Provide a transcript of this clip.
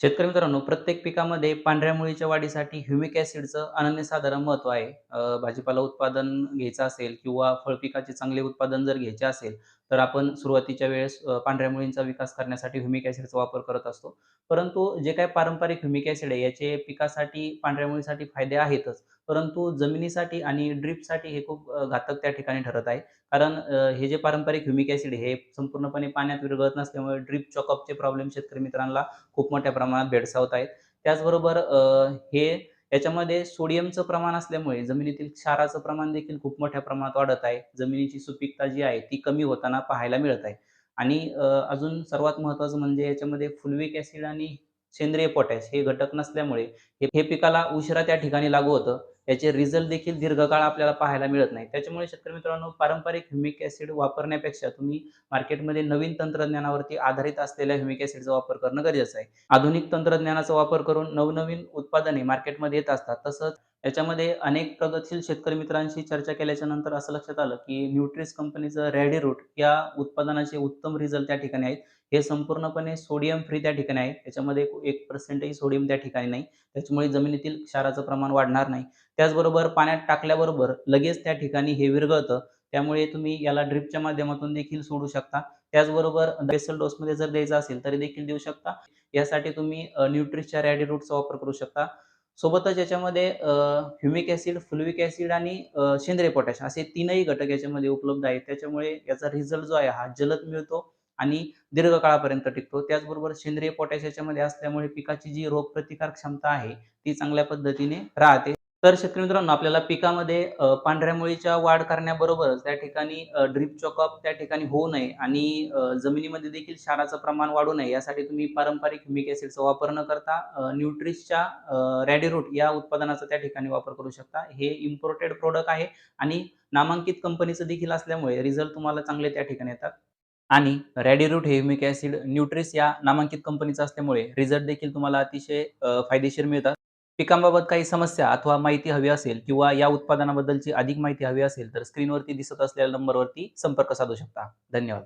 शेतकरी मित्रांनो प्रत्येक पिकामध्ये पांढऱ्या मुळीच्या वाढीसाठी ह्युमिक ॲसिडचं अनन्यसाधारण महत्त्व आहे. भाजीपाला उत्पादन घ्यायचं असेल किंवा फळपिकाचे चांगले उत्पादन जर घ्यायचे असेल तर आपण सुरुवातीच्या वेळेस पांढऱ्या मुळींचा विकास करण्यासाठी ह्युमिक ॲसिडचा वापर करत असतो. परंतु जे काही पारंपरिक ह्युमिक ॲसिड आहे याचे पिकासाठी पांढऱ्या मुळीसाठी फायदे आहेतच. परंतु जमिनीसाठी आणि ड्रीपसाठी हे खूप घातक त्या ठिकाणी ठरत आहे कारण हे जे पारंपरिक ह्युमिक ॲसिड हे संपूर्णपणे पाण्यात विरघळत नसल्यामुळे ड्रीप चॉकअपचे प्रॉब्लेम शेतकरी मित्रांना खूप मोठ्या प्रमाणात भेडसावत आहेत. त्याचबरोबर हे याच्यामध्ये सोडियमचं प्रमाण असल्यामुळे जमिनीतील क्षाराचं प्रमाण देखील खूप मोठ्या प्रमाणात वाढत आहे. जमिनीची सुपीकता जी आहे ती कमी होताना पाहायला मिळत आहे. आणि अजून सर्वात महत्त्वाचं म्हणजे याच्यामध्ये फुलविक ॲसिड आणि सेंद्रिय पोटॅश हे घटक नसल्यामुळे हे हे पिकाला उशिरा त्या ठिकाणी लागू होतं. याचे रिझल्ट देखील दीर्घकाळ आपल्याला पाहायला मिळत नाही. त्याच्यामुळे शेतकरी मित्रांनो पारंपरिक ह्युमिक ॲसिड वापरण्यापेक्षा तुम्ही मार्केटमध्ये नवीन तंत्रज्ञानावरती आधारित असलेल्या ह्युमिक ॲसिडचा वापर करणं गरजेचं आहे. आधुनिक तंत्रज्ञानाचा वापर करून नवनवीन उत्पादने मार्केटमध्ये येत असतात. तसंच याच्यामध्ये अनेक प्रगतशील शेतकरी मित्रांशी चर्चा केल्याच्यानंतर असं लक्षात आलं, की न्यूट्रिस कंपनीचं रॅडीरूट या उत्पादनाचे उत्तम रिझल्ट त्या ठिकाणी आहेत. हे संपूर्णपणे सोडियम फ्री त्या ठिकाणी आहे. त्याच्यामध्ये एक पर्सेंटही सोडियम त्या ठिकाणी नाही. त्याच्यामुळे जमिनीतील क्षाराचं प्रमाण वाढणार नाही. त्याचबरोबर पाण्यात टाकल्याबरोबर लगेच त्या ठिकाणी हे विरघळतं. त्यामुळे तुम्ही याला ड्रिपच्या माध्यमातून देखील सोडू शकता. त्याचबरोबर बेसल डोसमध्ये जर द्यायचं असेल तरी देखील देऊ शकता. यासाठी तुम्ही न्यूट्रिसच्या रॅडी रूटचा वापर करू शकता. सोबतच याच्यामध्ये ह्युमिक ॲसिड, फुल्विक ॲसिड आणि सेंद्रिय पोटॅश असे तीनही घटक याच्यामध्ये उपलब्ध आहेत. त्याच्यामुळे याचा रिझल्ट जो आहे हा जलद मिळतो आणि दीर्घकाळापर्यंत टिकतो. त्याचबरोबर सेंद्रिय पोटॅश याच्यामध्ये असल्यामुळे पिकाची जी रोगप्रतिकार क्षमता आहे ती चांगल्या पद्धतीने राहते. तर शेतकरी मित्रांनो आपल्याला पिकामध्ये पांढऱ्या मुळीच्या वाढ करण्याबरोबरच त्या ठिकाणी ड्रीप चॉकअप त्या ठिकाणी होऊ नये आणि जमिनीमध्ये देखील क्षाराचं प्रमाण वाढू नये यासाठी तुम्ही पारंपरिक ह्युमिक ऍसिडचा वापर न करता न्यूट्रिशच्या रॅडीरूट या उत्पादनाचा त्या ठिकाणी वापर करू शकता. हे इम्पोर्टेड प्रोडक्ट आहे आणि नामांकित कंपनीचं देखील असल्यामुळे रिझल्ट तुम्हाला चांगले त्या ठिकाणी येतात. आणि रॅडीरूट हे ह्युमिक ऍसिड न्यूट्रिस या नामांकित कंपनीचं असल्यामुळे रिझल्ट देखील तुम्हाला अतिशय फायदेशीर मिळतात. पिकांबाबत काही समस्या अथवा माहिती हवी असेल किंवा या उत्पादनाबद्दलची अधिक माहिती हवी असेल तर स्क्रीनवरती दिसत असलेल्या नंबरवरती संपर्क साधू शकता. धन्यवाद.